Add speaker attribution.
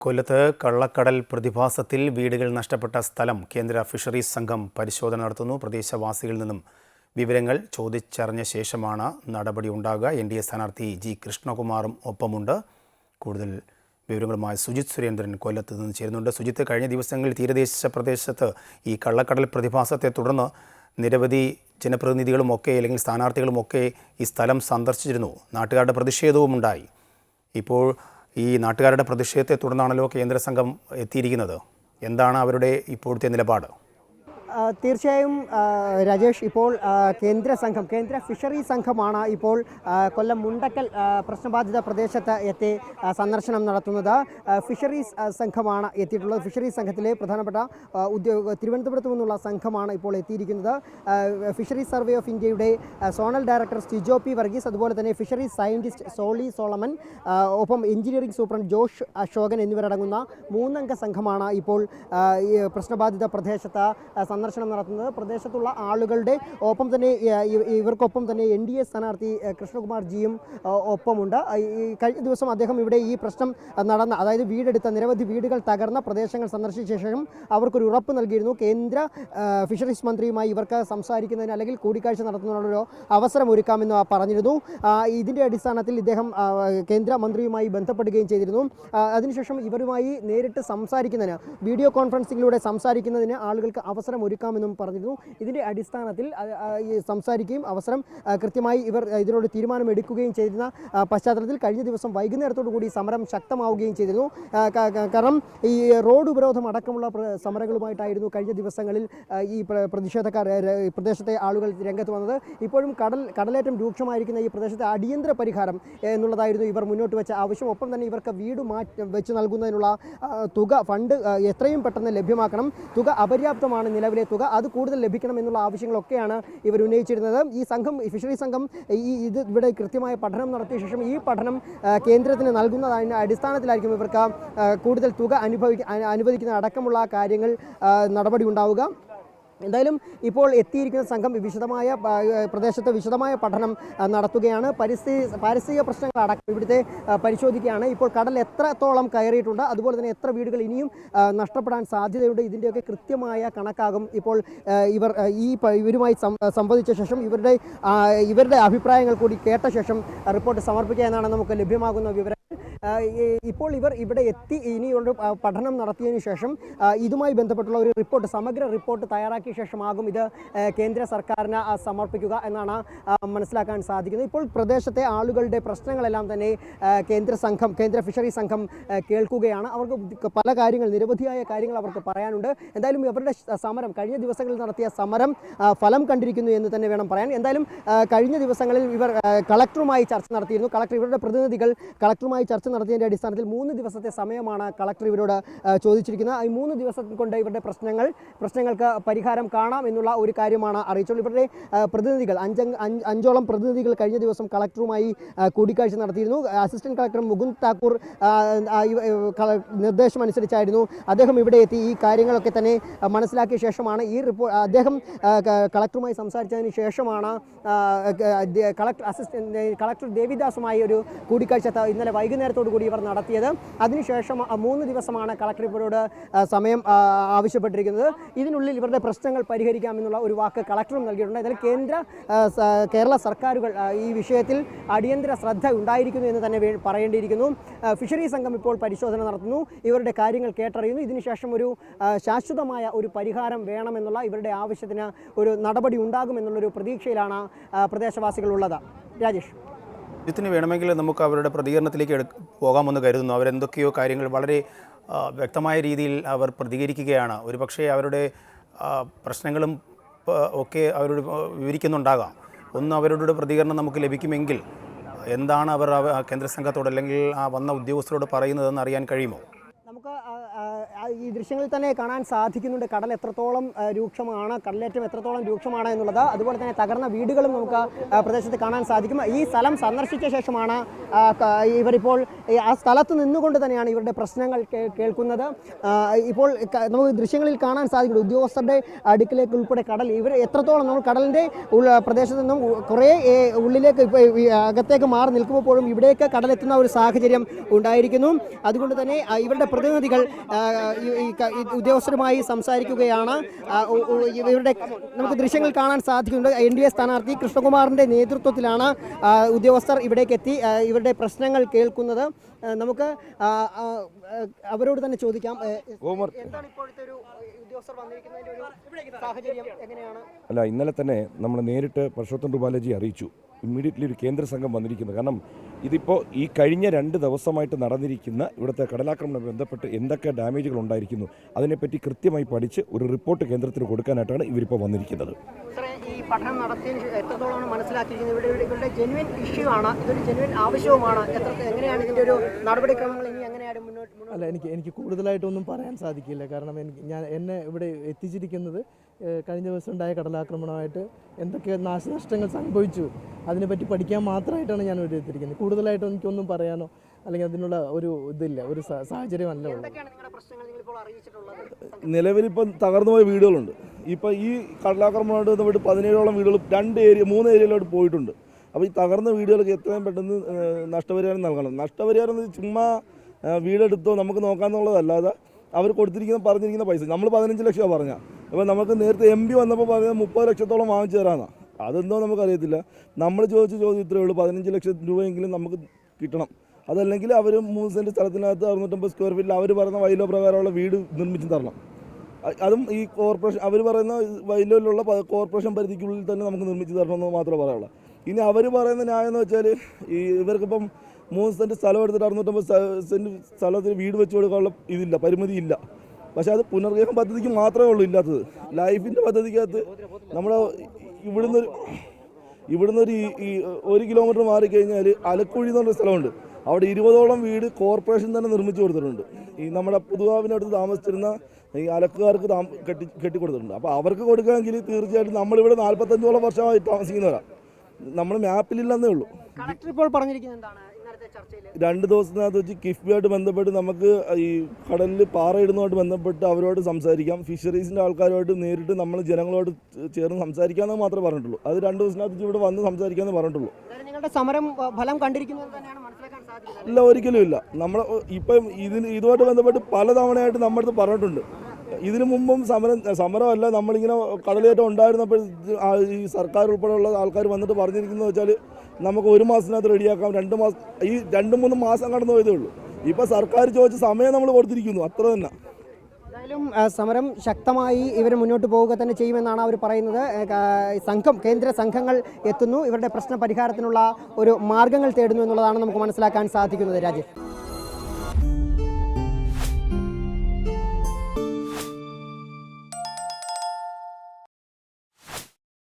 Speaker 1: കൊല്ലത്ത് കള്ളക്കടൽ പ്രതിഭാസത്തിൽ വീടുകൾ നഷ്ടപ്പെട്ട സ്ഥലം കേന്ദ്ര ഫിഷറീസ് സംഘം പരിശോധന നടത്തുന്നു. പ്രദേശവാസികളിൽ നിന്നും വിവരങ്ങൾ ചോദിച്ചറിഞ്ഞ ശേഷമാണ് നടപടി ഉണ്ടാകുക. എൻ ഡി എ സ്ഥാനാർത്ഥി ജി കൃഷ്ണകുമാറും ഒപ്പമുണ്ട്. കൂടുതൽ വിവരങ്ങളുമായി സുജിത് സുരേന്ദ്രൻ കൊല്ലത്ത് നിന്ന് ചേരുന്നുണ്ട്. സുജിത്ത് കഴിഞ്ഞ ദിവസങ്ങളിൽ തീരദേശ പ്രദേശത്ത് ഈ കള്ളക്കടൽ പ്രതിഭാസത്തെ തുടർന്ന് നിരവധി ജനപ്രതിനിധികളുമൊക്കെ അല്ലെങ്കിൽ സ്ഥാനാർത്ഥികളുമൊക്കെ ഈ സ്ഥലം സന്ദർശിച്ചിരുന്നു. നാട്ടുകാരുടെ പ്രതിഷേധവും ഉണ്ടായി ഇപ്പോൾ ഈ നാട്ടുകാരുടെ പ്രതിഷേധത്തെ തുടർന്നാണല്ലോ കേന്ദ്ര സംഘം എത്തിയിരിക്കുന്നത്. എന്താണ് അവരുടെ ഇപ്പോഴത്തെ നിലപാട്?
Speaker 2: തീർച്ചയായും രാജേഷ് ഇപ്പോൾ കേന്ദ്ര സംഘം കേന്ദ്ര ഫിഷറി സംഘമാണ് ഇപ്പോൾ കൊല്ലം മുണ്ടക്കൽ പ്രശ്നബാധിത പ്രദേശത്ത് എത്തി സന്ദർശനം നടത്തുന്നത്. ഫിഷറീസ് സംഘമാണ് എത്തിയിട്ടുള്ളത്. ഫിഷറീസ് സംഘത്തിലെ പ്രധാനപ്പെട്ട ഉദ്യോഗ തിരുവനന്തപുരത്ത് നിന്നുള്ള സംഘമാണ് ഇപ്പോൾ എത്തിയിരിക്കുന്നത്. ഫിഷറീസ് സർവേ ഓഫ് ഇന്ത്യയുടെ zonal director Stijo P Varghese അതുപോലെ തന്നെ ഫിഷറീസ് സയന്റിസ്റ്റ് സോളി സോളമൻ ഒപ്പം എഞ്ചിനീയറിംഗ് സൂപ്രണ്ട് ജോഷ് അശോകൻ എന്നിവരടങ്ങുന്ന മൂന്നംഗ സംഘമാണ് ഇപ്പോൾ പ്രശ്നബാധിത പ്രദേശത്ത് സന്ദർശനം നടത്തുന്നത്. പ്രദേശത്തുള്ള ആളുകളുടെ ഒപ്പം തന്നെ ഇവർക്കൊപ്പം തന്നെ എൻ ഡി എ സ്ഥാനാർത്ഥി കൃഷ്ണകുമാർ ജിയും ഒപ്പമുണ്ട്. കഴിഞ്ഞ ദിവസം അദ്ദേഹം ഇവിടെ ഈ പ്രശ്നം നടന്ന അതായത് വീടെടുത്ത നിരവധി വീടുകൾ തകർന്ന പ്രദേശങ്ങൾ സന്ദർശിച്ച ശേഷം അവർക്കൊരു ഉറപ്പ് നൽകിയിരുന്നു. കേന്ദ്ര ഫിഷറീസ് മന്ത്രിയുമായി ഇവർക്ക് സംസാരിക്കുന്നതിന് അല്ലെങ്കിൽ കൂടിക്കാഴ്ച നടത്തുന്നതിനുള്ള അവസരം ഒരുക്കാമെന്ന് പറഞ്ഞിരുന്നു. ഇതിന്റെ അടിസ്ഥാനത്തിൽ ഇദ്ദേഹം കേന്ദ്ര മന്ത്രിയുമായി ബന്ധപ്പെടുകയും ചെയ്തിരുന്നു. അതിനുശേഷം ഇവരുമായി നേരിട്ട് സംസാരിക്കുന്നതിന് വീഡിയോ കോൺഫറൻസിങ്ങിലൂടെ സംസാരിക്കുന്നതിന് ആളുകൾക്ക് അവസരം ഒരുക്കാമെന്നും പറഞ്ഞിരുന്നു. ഇതിന്റെ അടിസ്ഥാനത്തിൽ സംസാരിക്കുകയും അവസരം കൃത്യമായി ഇവർ ഇതിനോട് തീരുമാനമെടുക്കുകയും ചെയ്തിരുന്ന പശ്ചാത്തലത്തിൽ കഴിഞ്ഞ ദിവസം വൈകുന്നേരത്തോടു കൂടി സമരം ശക്തമാവുകയും ചെയ്തിരുന്നു. കാരണം ഈ റോഡ് ഉപരോധം അടക്കമുള്ള സമരങ്ങളുമായിട്ടായിരുന്നു കഴിഞ്ഞ ദിവസങ്ങളിൽ ഈ പ്ര- പ്രതിഷേധക്കാർ പ്രദേശത്തെ ആളുകൾ രംഗത്ത് വന്നത്. ഇപ്പോഴും കടൽ കടലേറ്റം രൂക്ഷമായിരിക്കുന്ന ഈ പ്രദേശത്തെ അടിയന്തര പരിഹാരം എന്നുള്ളതായിരുന്നു ഇവർ മുന്നോട്ട് വെച്ച ആവശ്യം. ഒപ്പം തന്നെ ഇവർക്ക് വീട് മാറ്റി വെച്ച് നൽകുന്നതിനുള്ള തുക ഫണ്ട് എത്രയും പെട്ടെന്ന് ലഭ്യമാക്കണം. തുക അപര്യാപ്തമാണ് നിലവിലെ തുക അത് കൂടുതൽ ലഭിക്കണം എന്നുള്ള ആവശ്യങ്ങളൊക്കെയാണ് ഇവർ ഉന്നയിച്ചിരുന്നത്. ഈ സംഘം ഫിഷറി സംഘം ഈ ഇത് ഇവിടെ കൃത്യമായ പഠനം നടത്തിയ ശേഷം ഈ പഠനം കേന്ദ്രത്തിന് നൽകുന്നതിന് അടിസ്ഥാനത്തിലായിരിക്കും ഇവർക്ക് കൂടുതൽ തുക അനുഭവിക്കുന്ന അടക്കമുള്ള കാര്യങ്ങൾ നടപടി ഉണ്ടാവുക. എന്തായാലും ഇപ്പോൾ എത്തിയിരിക്കുന്ന സംഘം വിശദമായ പ്രദേശത്ത് വിശദമായ പഠനം നടത്തുകയാണ്. പരിസ്ഥിതി പാരിസ്ഥിതിക പ്രശ്നങ്ങൾ അടക്കം ഇവിടുത്തെ പരിശോധിക്കുകയാണ്. ഇപ്പോൾ കടൽ എത്രത്തോളം കയറിയിട്ടുണ്ട് അതുപോലെ തന്നെ എത്ര വീടുകൾ ഇനിയും നഷ്ടപ്പെടാൻ സാധ്യതയുണ്ട് ഇതിന്റെയൊക്കെ കൃത്യമായ കണക്കാകും ഇപ്പോൾ ഇവർ ഈ ഇവരുമായി സംവദിച്ച ശേഷം ഇവരുടെ ഇവരുടെ അഭിപ്രായങ്ങൾ കൂടി കേട്ട ശേഷം റിപ്പോർട്ട് സമർപ്പിക്കുക എന്നാണ് നമുക്ക് ലഭ്യമാകുന്ന വിവരം ഇപ്പോൾ ഇവർ ഇവിടെ എത്തി ഇനിയുള്ള പഠനം നടത്തിയതിനു ശേഷം ഇതുമായി ബന്ധപ്പെട്ടുള്ള ഒരു റിപ്പോർട്ട് സമഗ്ര റിപ്പോർട്ട് തയ്യാറാക്കിയ ശേഷമാകും ഇത് കേന്ദ്ര സർക്കാരിന് സമർപ്പിക്കുക എന്നാണ് മനസ്സിലാക്കാൻ സാധിക്കുന്നത്. ഇപ്പോൾ പ്രദേശത്തെ ആളുകളുടെ പ്രശ്നങ്ങളെല്ലാം തന്നെ കേന്ദ്ര സംഘം കേന്ദ്ര ഫിഷറി സംഘം കേൾക്കുകയാണ്. അവർക്ക് പല കാര്യങ്ങൾ നിരവധിയായ കാര്യങ്ങൾ അവർക്ക് പറയാനുണ്ട്. എന്തായാലും ഇവരുടെ സമരം കഴിഞ്ഞ ദിവസങ്ങളിൽ നടത്തിയ സമരം ഫലം കണ്ടിരിക്കുന്നു എന്ന് തന്നെ വേണം പറയാൻ. എന്തായാലും കഴിഞ്ഞ ദിവസങ്ങളിൽ ഇവർ കളക്ടറുമായി ചർച്ച നടത്തിയിരുന്നു. കളക്ടർ ഇവരുടെ പ്രതിനിധികൾ കളക്ടറുമായി ചർച്ച നടത്തിയതിന്റെ അടിസ്ഥാനത്തിൽ മൂന്ന് ദിവസത്തെ സമയമാണ് കളക്ടർ ഇവരോട് ചോദിച്ചിരിക്കുന്നത്. ഈ മൂന്ന് ദിവസം കൊണ്ട് ഇവരുടെ പ്രശ്നങ്ങൾ പ്രശ്നങ്ങൾക്ക് പരിഹാരം കാണാം എന്നുള്ള ഒരു കാര്യമാണ് അറിയിച്ചുള്ളൂ ഇവരുടെ പ്രതിനിധികൾ അഞ്ച് അഞ്ചോളം പ്രതിനിധികൾ കഴിഞ്ഞ ദിവസം കളക്ടറുമായി കൂടിക്കാഴ്ച നടത്തിയിരുന്നു. അസിസ്റ്റന്റ് കളക്ടർ മുകുന്ദ് താക്കൂർ നിർദ്ദേശം അനുസരിച്ചായിരുന്നു അദ്ദേഹം ഇവിടെ എത്തി. ഈ കാര്യങ്ങളൊക്കെ തന്നെ മനസ്സിലാക്കിയ ശേഷമാണ് ഈ റിപ്പോർട്ട് അദ്ദേഹം കളക്ടറുമായി സംസാരിച്ചതിന് ശേഷമാണ് കളക്ടർ അസിസ്റ്റന്റ് കളക്ടർ ദേവിദാസുമായി ഒരു കൂടിക്കാഴ്ച ഇന്നലെ വൈകുന്നേരത്തോടു കൂടി ഇവർ നടത്തിയത്. അതിനുശേഷം മൂന്ന് ദിവസമാണ് കളക്ടർ ഇവരോട് സമയം ആവശ്യപ്പെട്ടിരിക്കുന്നത്. ഇതിനുള്ളിൽ ഇവരുടെ പ്രശ്നങ്ങൾ പരിഹരിക്കാമെന്നുള്ള ഒരു വാക്ക് കളക്ടറും നൽകിയിട്ടുണ്ട്. എന്നാൽ കേന്ദ്ര കേരള സർക്കാരുകൾ ഈ വിഷയത്തിൽ അടിയന്തര ശ്രദ്ധ ഉണ്ടായിരിക്കുന്നു എന്ന് തന്നെ പറയേണ്ടിയിരിക്കുന്നു. ഫിഷറി സംഘം ഇപ്പോൾ പരിശോധന നടത്തുന്നു. ഇവരുടെ കാര്യങ്ങൾ കേട്ടറിയുന്നു. ഇതിനുശേഷം ഒരു ശാശ്വതമായ ഒരു പരിഹാരം വേണമെന്നുള്ള ഇവരുടെ ആവശ്യത്തിന് ഒരു നടപടി ഉണ്ടാകുമെന്നുള്ളൊരു പ്രതീക്ഷയിലാണ് പ്രദേശവാസികളുള്ളത് രാജേഷ്.
Speaker 1: ഇതിന് വേണമെങ്കിൽ നമുക്ക് അവരുടെ പ്രതികരണത്തിലേക്ക് പോകാമെന്ന് കരുതുന്നു. അവരെന്തൊക്കെയോ കാര്യങ്ങൾ വളരെ വ്യക്തമായ രീതിയിൽ അവർ പ്രതികരിക്കുകയാണ്. ഒരുപക്ഷേ അവരുടെ പ്രശ്നങ്ങളും ഒക്കെ അവരോട് വിവരിക്കുന്നുണ്ടാകാം. ഒന്ന് അവരുടെ പ്രതികരണം നമുക്ക് ലഭിക്കുമെങ്കിൽ എന്താണ് അവർ കേന്ദ്ര സംഘത്തോട് അല്ലെങ്കിൽ ആ വന്ന ഉദ്യോഗസ്ഥരോട് പറയുന്നതെന്ന് അറിയാൻ കഴിയുമോ?
Speaker 2: നമുക്ക് ഈ ദൃശ്യങ്ങളിൽ തന്നെ കാണാൻ സാധിക്കുന്നുണ്ട്. കടൽ എത്രത്തോളം രൂക്ഷമാണ് കടലേറ്റം എത്രത്തോളം രൂക്ഷമാണ് എന്നുള്ളത്. അതുപോലെ തന്നെ തകർന്ന വീടുകളും നമുക്ക് പ്രദേശത്ത് കാണാൻ സാധിക്കും. ഈ സ്ഥലം സന്ദർശിച്ച ശേഷമാണ് ഇവരിപ്പോൾ ആ സ്ഥലത്ത് നിന്നുകൊണ്ട് തന്നെയാണ് ഇവരുടെ പ്രശ്നങ്ങൾ കേൾക്കുന്നത്. ഇപ്പോൾ നമുക്ക് ദൃശ്യങ്ങളിൽ കാണാൻ സാധിക്കും ഉദ്യോഗസ്ഥരുടെ അടുക്കിലേക്ക് ഉൾപ്പെടെ കടൽ ഇവർ എത്രത്തോളം നമ്മൾ കടലിന്റെ പ്രദേശത്ത് നിന്നും കുറേ ഉള്ളിലേക്ക് അകത്തേക്ക് മാറി നിൽക്കുമ്പോഴും ഇവിടേക്ക് കടലെത്തുന്ന ഒരു സാഹചര്യം ഉണ്ടായിരിക്കുന്നു. അതുകൊണ്ട് തന്നെ ഇവരുടെ പ്രതിനിധികൾ ഉദ്യോഗസ്ഥരുമായി സംസാരിക്കുകയാണ്. ഇവരുടെ നമുക്ക് ദൃശ്യങ്ങൾ കാണാൻ സാധിക്കുന്നുണ്ട്. എൻ ഡി എ സ്ഥാനാർത്ഥി കൃഷ്ണകുമാറിന്റെ നേതൃത്വത്തിലാണ് ഉദ്യോഗസ്ഥർ ഇവിടേക്ക് എത്തി ഇവരുടെ പ്രശ്നങ്ങൾ കേൾക്കുന്നത്. നമുക്ക് അവരോട് തന്നെ ചോദിക്കാം. എന്താണ് ഇപ്പോഴത്തെ ഒരു
Speaker 3: അല്ല ഇന്നലെ തന്നെ നമ്മൾ നേരിട്ട് പർഷോത്തം റുബാലജി അറിയിച്ചു. ഇമ്മീഡിയറ്റ്ലി ഒരു കേന്ദ്ര സംഘം വന്നിരിക്കുന്നത് കാരണം ഇതിപ്പോൾ ഈ കഴിഞ്ഞ രണ്ട് ദിവസമായിട്ട് നടന്നിരിക്കുന്ന ഇവിടുത്തെ കടലാക്രമണം ബന്ധപ്പെട്ട് എന്തൊക്കെ ഡാമേജുകൾ ഉണ്ടായിരിക്കുന്നു അതിനെപ്പറ്റി കൃത്യമായി പഠിച്ച് ഒരു റിപ്പോർട്ട് കേന്ദ്രത്തിന് കൊടുക്കാനായിട്ടാണ് ഇവരിപ്പോൾ വന്നിരിക്കുന്നത്.
Speaker 2: പഠനം നടത്തിയതിന് എത്രത്തോളമാണ് മനസ്സിലാക്കിയിരിക്കുന്നത്? ഇവിടെ ഇവരുടെ ജെനുവിൻ ഇഷ്യൂ ആണ്. ഇതൊരു ജെനുവിൻ ആവശ്യവുമാണ്. എത്ര എങ്ങനെയാണ് ഇതിന്റെ ഒരു നടപടിക്രമങ്ങൾ ഇനി
Speaker 4: അല്ല എനിക്ക് എനിക്ക് കൂടുതലായിട്ടൊന്നും പറയാൻ സാധിക്കില്ല. കാരണം എനിക്ക് ഞാൻ എന്നെ ഇവിടെ എത്തിച്ചിരിക്കുന്നത് കഴിഞ്ഞ ദിവസം ഉണ്ടായ കടലാക്രമണമായിട്ട് എന്തൊക്കെ നാശനഷ്ടങ്ങൾ സംഭവിച്ചു അതിനെപ്പറ്റി പഠിക്കാൻ മാത്രമായിട്ടാണ് ഞാൻ ഇവിടെ എത്തിയിരിക്കുന്നത്. കൂടുതലായിട്ട് എനിക്കൊന്നും പറയാനോ അല്ലെങ്കിൽ അതിനുള്ള ഒരു ഇതില്ല ഒരു സാഹചര്യം സാഹചര്യമല്ല ഉള്ളത്.
Speaker 2: എന്തൊക്കെയാണ് നിങ്ങളുടെ പ്രശ്നങ്ങൾ നിങ്ങൾ ഇപ്പോൾ അറിയിച്ചിട്ടുള്ളത്?
Speaker 5: നിലവിലിപ്പം തകർന്നു പോയ വീടുകളുണ്ട്. ഇപ്പം ഈ കടലാക്രമണമായിട്ട് നമ്മുടെ പതിനേഴോളം വീടുകൾ രണ്ട് ഏരിയ മൂന്ന് ഏരിയയിലോട്ട് പോയിട്ടുണ്ട്. അപ്പോൾ ഈ തകർന്ന വീടുകൾക്ക് എത്രയും പെട്ടെന്ന് നഷ്ടപരിഹാരം നൽകണം. നഷ്ടപരിഹാരം ചുമ്മാ വീടെടുത്തോ നമുക്ക് നോക്കാമെന്നുള്ളതല്ലാതെ അവർ കൊടുത്തിരിക്കുന്ന പറഞ്ഞിരിക്കുന്ന പൈസ. നമ്മൾ പതിനഞ്ച് ലക്ഷമാണ് പറഞ്ഞ. അപ്പോൾ നമുക്ക് നേരത്തെ എം പി വന്നപ്പോൾ പറഞ്ഞത് മുപ്പത് ലക്ഷത്തോളം വാങ്ങിച്ചു തരാമെന്നാണ് അതെന്തോ നമുക്കറിയത്തില്ല. നമ്മൾ ചോദിച്ച ചോദ്യം ഇത്രയേ ഉള്ളൂ. പതിനഞ്ച് ലക്ഷം രൂപയെങ്കിലും നമുക്ക് കിട്ടണം. അതല്ലെങ്കിൽ അവർ മൂന്ന് സെന്റ് സ്ഥലത്തിനകത്ത് അറുന്നൂറ്റമ്പത് സ്ക്വയർ ഫീറ്റിൽ അവർ പറയുന്ന വൈലോ പ്രകാരമുള്ള വീട് നിർമ്മിച്ച് തരണം. അതും ഈ കോർപ്പറേഷൻ അവർ പറയുന്ന വൈലോയിലുള്ള കോർപ്പറേഷൻ പരിധിക്കുള്ളിൽ തന്നെ നമുക്ക് നിർമ്മിച്ച് തരണമെന്ന് മാത്രമേ പറയാനുള്ളൂ ഇനി അവർ പറയുന്ന ന്യായം എന്ന് വെച്ചാൽ ഈ ഇവർക്കിപ്പം മൂന്ന് സെന്റ് സ്ഥലം എടുത്തിട്ട് അറുന്നൂറ്റമ്പത് സെന്റ് സ്ഥലത്തിന് വീട് വെച്ച് കൊടുക്കാനുള്ള ഇതില്ല പരിമിതി ഇല്ല പക്ഷേ അത് പുനർഗേഹം പദ്ധതിക്ക് മാത്രമേ ഉള്ളൂ ഇല്ലാത്തത്. ലൈഫിന്റെ പദ്ധതിക്കകത്ത് നമ്മുടെ ഇവിടുന്ന് ഇവിടുന്ന് ഒരു ഈ- ഒരു കിലോമീറ്റർ മാറിക്കഴിഞ്ഞാൽ അലക്കുഴി എന്ന് പറഞ്ഞ സ്ഥലമുണ്ട്. അവിടെ ഇരുപതോളം വീട് കോർപ്പറേഷൻ തന്നെ നിർമ്മിച്ചു കൊടുത്തിട്ടുണ്ട്. ഈ നമ്മുടെ പുതുവാവിനടുത്ത് താമസിച്ചിരുന്ന ഈ അലക്കുകാർക്ക് താമ കെട്ടി കെട്ടിക്കൊടുത്തിട്ടുണ്ട്. അപ്പോൾ അവർക്ക് കൊടുക്കാമെങ്കിൽ തീർച്ചയായിട്ടും നമ്മളിവിടെ നാൽപ്പത്തഞ്ചോളം വർഷമായി താമസിക്കുന്നവരാണ് നമ്മൾ മാപ്പിലില്ലെന്നേ ഉള്ളൂ.
Speaker 2: ഇപ്പോൾ പറഞ്ഞിരിക്കുന്നത് എന്താണ്?
Speaker 5: രണ്ട് ദിവസത്തിനകത്ത് വെച്ച് കിഫ്ബിയായിട്ട് ബന്ധപ്പെട്ട് നമുക്ക് ഈ കടലിൽ പാറയിടുന്നതുമായിട്ട് ബന്ധപ്പെട്ട് അവരോട് സംസാരിക്കാം. ഫിഷറീസിന്റെ ആൾക്കാരുമായിട്ട് നേരിട്ട് നമ്മൾ ജനങ്ങളോട് ചേർന്ന് സംസാരിക്കാമെന്ന് മാത്രമേ പറഞ്ഞിട്ടുള്ളൂ. അത് രണ്ട് ദിവസത്തിനകത്ത് വെച്ച് ഇവിടെ വന്ന് സംസാരിക്കാമെന്ന് പറഞ്ഞിട്ടുള്ളൂ.
Speaker 2: നിങ്ങളുടെ സമരം ഫലം കണ്ടിരിക്കുന്നത് തന്നെയാണ് മനസ്സിലാക്കാൻ സാധിക്കുന്നത്.
Speaker 5: ഇല്ല ഒരിക്കലും ഇല്ല. നമ്മൾ ഇപ്പം ഇതിന് ഇതുമായിട്ട് ബന്ധപ്പെട്ട് പലതവണയായിട്ട് നമ്മുടെ അടുത്ത് പറഞ്ഞിട്ടുണ്ട്. ഇതിനു മുമ്പും സമരം സമരമല്ല നമ്മളിങ്ങനെ കടലേറ്റം ഉണ്ടായിരുന്നപ്പോൾ ഈ സർക്കാർ ഉൾപ്പെടെയുള്ള ആൾക്കാർ വന്നിട്ട് പറഞ്ഞിരിക്കുന്നത് വെച്ചാൽ നമുക്ക് ഒരു മാസത്തിനകത്ത് റെഡിയാക്കാം രണ്ട് മാസം ഈ രണ്ട് മൂന്ന് മാസം കടന്നു പോയതേ ഉള്ളൂ. ഇപ്പം സർക്കാർ ചോദിച്ച സമയം നമ്മൾ കൊടുത്തിരിക്കുന്നു അത്ര തന്നെ.
Speaker 2: എന്തായാലും സമരം ശക്തമായി ഇവർ മുന്നോട്ട് പോവുക തന്നെ ചെയ്യുമെന്നാണ് അവർ പറയുന്നത്. സംഘം കേന്ദ്ര സംഘങ്ങൾ എത്തുന്നു. ഇവരുടെ പ്രശ്ന പരിഹാരത്തിനുള്ള ഒരു മാർഗങ്ങൾ തേടുന്നു എന്നുള്ളതാണ് നമുക്ക് മനസ്സിലാക്കാൻ സാധിക്കുന്നത് രാജേഷ്.